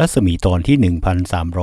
รัศมีตอนที่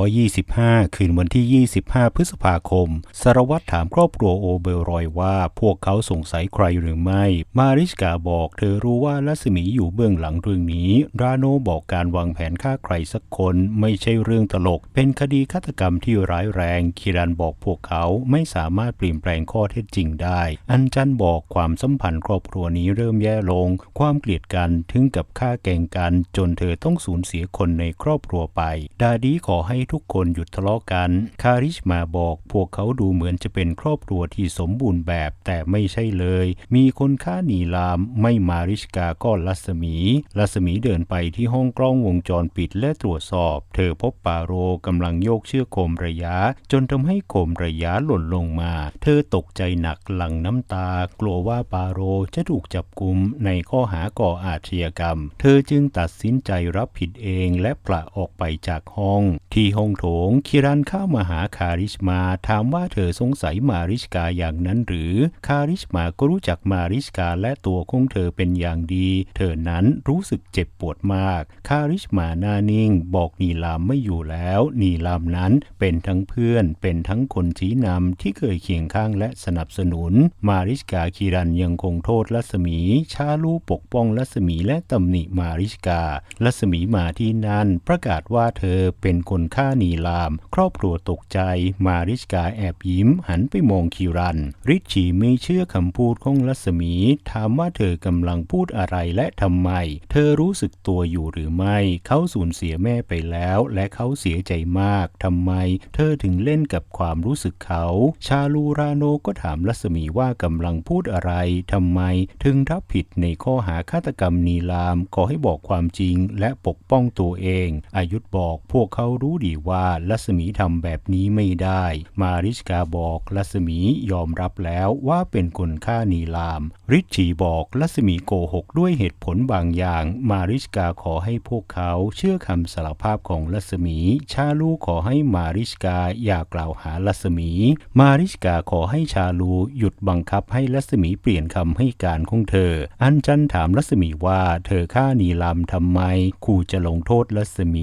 1325 คืนวันที่ 25 พฤษภาคม สารวัตรถามครอบครัวโอเบรอยว่าพวกเขาสงสัยใครหรือไม่ มาริสกาบอกเธอรู้ว่ารัศมีอยู่เบื้องหลังเรื่องนี้ ราโนบอกการวางแผนฆ่าใครสักคนไม่ใช่เรื่องตลก เป็นคดีฆาตกรรมที่ร้ายแรง คิรันบอกพวกเขาไม่สามารถเปลี่ยนแปลงข้อเท็จจริงได้ อันจันบอกความสัมพันธ์ครอบครัวนี้เริ่มแย่ลง ความเกลียดกันถึงกับฆ่าแกงกัน จนเธอต้องสูญเสียคนในครอบครัวไป ดาดีขอให้ทุกคนหยุดทะเลาะกัน คาริชมาบอกพวกเขาดูเหมือนจะเป็นครอบครัวที่สมบูรณ์แบบแต่ไม่ใช่เลย มีคนฆ่าหนีลามไม่มาริชกาก็ลัสมี ลัสมีเดินไปที่ห้องกล้องวงจรปิดและตรวจสอบ เธอพบปาโรกำลังโยกเชือกโคมระยะ จนทำให้โคมระยะหล่นลงมา เธอตกใจหนักหลังน้ำตา กลัวว่าปาโรจะถูกจับกุมในข้อหาก่ออาชญากรรม เธอจึงตัดสินใจรับผิดเองและปละออกไปจากห้อง ที่ห้องโถง คิรันเข้ามาหาคาริชมา ถามว่าเธอสงสัยมาริชกาอย่างนั้นหรือ คาริชมาก็รู้จักมาริชกาและตัวของเธอเป็นอย่างดี เธอนั้นรู้สึกเจ็บปวดมาก คาริชมาหน้านิ่ง บอกนีลามไม่อยู่แล้ว นีลามนั้นเป็นทั้งเพื่อน เป็นทั้งคนชี้นำที่เคยเคียงข้างและสนับสนุน มาริชกาคิรันยังคงโทษรัศมี ชาลูปกป้องรัศมีและตำหนิมาริชการัศมีมาที่นั่นประกาศว่าเธอเป็นคนฆ่านีลาม ครอบครัวตกใจ มาริชกาแอบยิ้มหันไปมองคิรัน ริชชีไม่เชื่อคำพูดของรัศมี ถามว่าเธอกำลังพูดอะไรและทำไม เธอรู้สึกตัวอยู่หรือไม่ เขาสูญเสียแม่ไปแล้ว และเขาเสียใจมากทำไม เธอถึงเล่นกับความรู้สึกเขา ชาลูราโนก็ถามรัศมีว่ากำลังพูดอะไรทำไม ถึงรับผิดในข้อหาฆาตกรรมนีลามขอให้บอกความจริงและปกป้องตัวเองอายุธบอกพวกเขารู้ดีว่ารัศมีทำแบบนี้ไม่ได้ มาริชกาบอกรัศมียอมรับแล้วว่าเป็นคนฆ่านีลาม ริชีบอกรัศมีโกหกด้วยเหตุผลบางอย่าง มาริชกาขอให้พวกเขาเชื่อคำสารภาพของรัศมี ชาลูขอให้มาริชกาอย่ากล่าวหารัศมี มาริชกาขอให้ชาลูหยุดบังคับให้รัศมีเปลี่ยนคำให้การของเธอ อันจันถามรัศมีว่าเธอฆ่านีลามทำไมขู่จะลงโทษรัศมี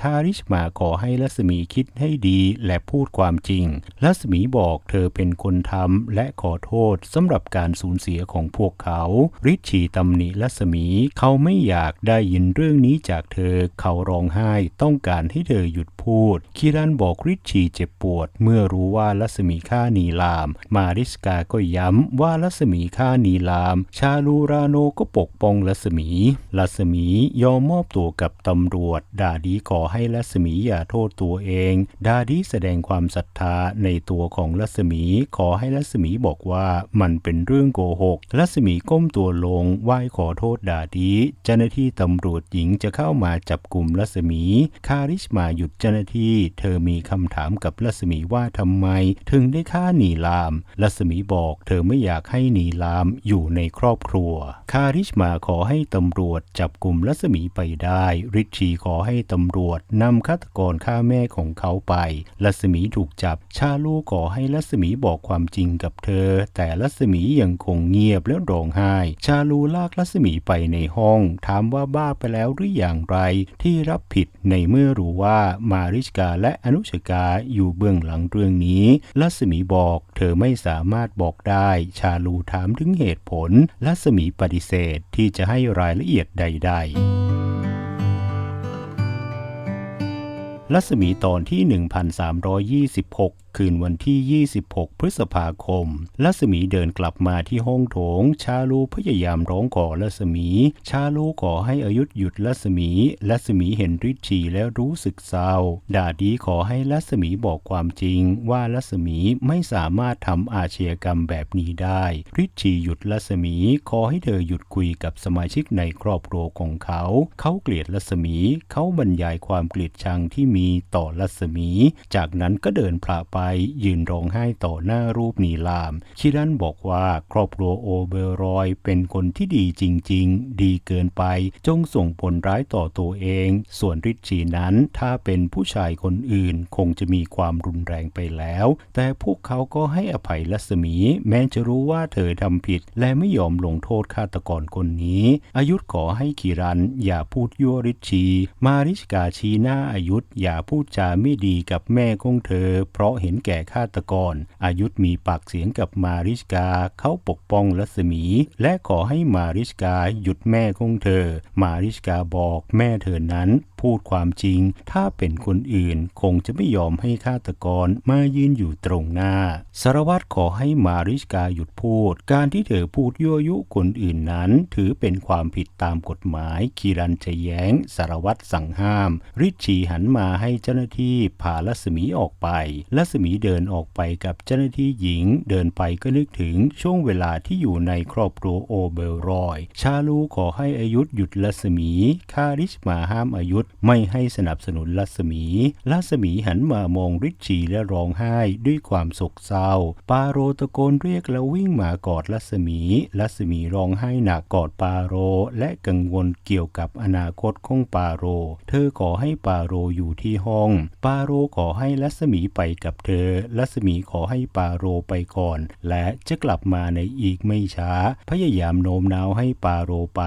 คาริชมาขอให้รัศมีคิดให้ดีและพูดความจริงรัศมีบอกเธอเป็นคนทำและขอโทษสำหรับการสูญเสียของพวกเขา ริชีตำหนิรัศมีเขาไม่อยากได้ยินเรื่องนี้จากเธอ เขาร้องไห้ต้องการให้เธอหยุดพูด คิรันบอกริชีเจ็บปวด เมื่อรู้ว่ารัศมีฆ่านีลาม มาริสกาก็ย้ำว่ารัศมีฆ่านีลาม ชาลูราโนก็ปกป้องรัศมีรัศมียอมมอบตัวกับตำรวจดาดีขอให้รัศมีอย่าโทษตัวเอง ดาดีแสดงความศรัทธาในตัวของรัศมีขอให้รัศมีบอกว่ามันเป็นเรื่องโกหกรัศมีก้มตัวลงไหว้ขอโทษดาดีเจ้าหน้าที่ตำรวจหญิงจะเข้ามาจับกลุ่มรัศมีคาริชมาหยุดเจ้าหน้าที่ เธอมีคำถามกับรัศมีว่าทำไม ถึงได้ฆ่านีลามรัศมีบอกเธอไม่อยากให้นีลามอยู่ในครอบครัว คาริชมาขอให้ตำรวจจับกลุ่มรัศมีไปได้ ริชชีขอให้ตำรวจนำฆาตกรฆ่าแม่ของเขาไปรัศมีถูกจับ ชาลูขอให้รัศมีบอกความจริงกับเธอ แต่รัศมียังคงเงียบและร้องไห้ ชาลูลากรัศมีไปในห้อง ถามว่าบ้าไปแล้วหรืออย่างไร ที่รับผิดในเมื่อรู้ว่ามาริชกาและอนุชกาอยู่เบื้องหลังเรื่องนี้รัศมีบอก เธอไม่สามารถบอกได้ ชาลูถามถึงเหตุผลรัศมีปฏิเสธที่จะให้รายละเอียดใด ๆ รัศมีตอนที่ 1326คืนวันที่ 26 พฤษภาคมรัศมีเดินกลับมาที่ห้องโถง ชาลูพยายามร้องขอรัศมี ชาลูขอให้อายุธหยุดรัศมีรัศมีเห็นริชชีและรู้สึกเศร้า ดาดีขอให้รัศมีบอกความจริง ว่ารัศมีไม่สามารถทำอาชญากรรมแบบนี้ได้ริชชีหยุดรัศมี ขอให้เธอหยุดคุยกับสมาชิกในครอบครัวของเขา เขาเกลียดรัศมี เขาบรรยายความเกลียดชังที่มีต่อรัศมี จากนั้นก็เดินพระไปยืนร้องไห้ต่อหน้ารูปนีลาม คิรันบอกว่าครอบครัวโอเบรอยเป็นคนที่ดีจริง ๆ ดีเกินไป จงส่งผลร้ายต่อตัวเอง ส่วนริชีนั้นถ้าเป็นผู้ชายคนอื่นคงจะมีความรุนแรงไปแล้ว แต่พวกเขาก็ให้อภัยรัศมี แม้จะรู้ว่าเธอทำผิด และไม่ยอมลงโทษฆาตกรคนนี้ อายุธขอให้คิรันอย่าพูดยั่วริชีมาริชกาชีหน้าอายุธอย่าพูดจาไม่ดีกับแม่ของเธอ เพราะเห็น็นแก่ฆาตกร อายุธมีปากเสียงกับมาริชกาเขาปกป้องรัศมี และขอให้มาริชกาหยุดแม่ของเธอ มาริชกาบอกแม่เธอนั้น พูดความจริง ถ้าเป็นคนอื่นคงจะไม่ยอมให้ฆาตกรมายืนอยู่ตรงหน้า สารวัตรขอให้มาริชกาหยุดพูด การที่เธอพูดยั่วยุคนอื่นนั้น ถือเป็นความผิดตามกฎหมาย คีรันจะแย้ง สารวัตรสั่งห้าม ริชีหันมาให้เจ้าหน้าที่พาลัศมีออกไปลัศมีเดินออกไปกับเจ้าหน้าที่หญิง เดินไปก็นึกถึงช่วงเวลาที่อยู่ในครอบครัวโอเบลรอย ชาลูขอให้อายุธหยุดลัศมีคาริชมาห้ามอายุธไม่ให้สนับสนุนลัศมี ลัศมีหันมามองริชชีและร้องไห้ด้วยความโศกเศร้า ปาโรตะโกนเรียกแล้ววิ่งมากอดลัศมี ลัศมีร้องไห้หนักกอดปาโร และกังวลเกี่ยวกับอนาคตของปาโร เธอขอให้ปาโรอยู่ที่ห้อง ปาโรขอให้ลัศมีไปกับเธอ ลัศมีขอให้ปาโรไปก่อน และจะกลับมาในอีกไม่ช้า พยายามโน้มน้าวให้ปาโรไป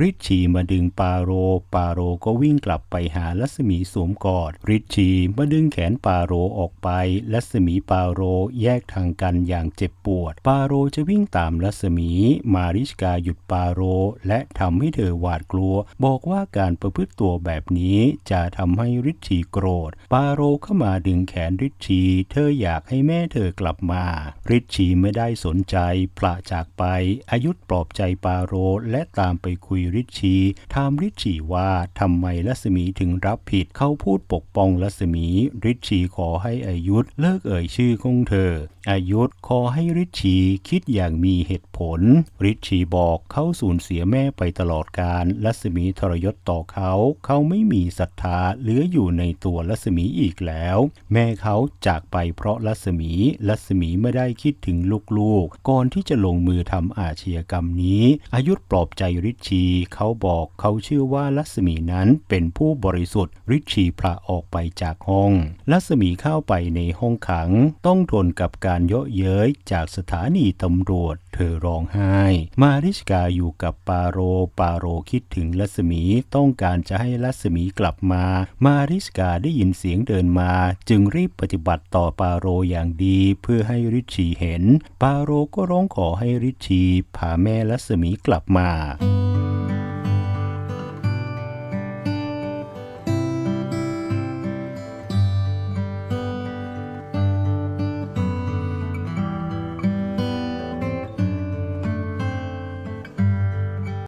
ริชชีมาดึงปาโร ปาโรก็วิ่งกลับไปหาลัศมีสวมกอด ริชีมาดึงแขนปาโรออกไป ลัศมีปาโรแยกทางกันอย่างเจ็บปวด ปาโรจะวิ่งตามลัศมี มาริชกาหยุดปาโร และทำให้เธอหวาดกลัว บอกว่าการประพฤติตัวแบบนี้จะทำให้ริชีโกรธ ปาโรเข้ามาดึงแขนริชีเธออยากให้แม่เธอกลับมา ริชีไม่ได้สนใจพละจากไป อายุธปลอบใจปาโรและตามไปคุยริชีถามริชีว่าทำไมลัศมีถึงรับผิดเขาพูดปกป้องลัศมีริชชีขอให้อายุธเลิกเอ่ยชื่อของเธอ อายุธขอให้ริชีคิดอย่างมีเหตุผล ริชีบอกเขาสูญเสียแม่ไปตลอดการลัศมีทรยศต่อเขา เขาไม่มีศรัทธาเหลืออยู่ในตัวลัศมีอีกแล้ว แม่เขาจากไปเพราะลัศมีลัศมีไม่ได้คิดถึงลูกๆ ก่อนที่จะลงมือทำอาชญากรรมนี้ อายุธปลอบใจริชีเขาบอกเขาเชื่อว่าลัศมีนั้นเป็นผู้บริสุทธิ์ ริชชีพระออกไปจากห้อง ลัศมีเข้าไปในห้องขัง ต้องทนกับการเยาะเย้ยจากสถานีตำรวจ เธอร้องไห้ มาริชกาอยู่กับปาโร ปาโรคิดถึงลัศมีต้องการจะให้ลัศมีกลับมา มาริชกาได้ยินเสียงเดินมา จึงรีบปฏิบัติต่อปาโรอย่างดีเพื่อให้ริชีเห็น ปาโรก็ร้องขอให้ริชชีพาแม่ลัศมีกลับมา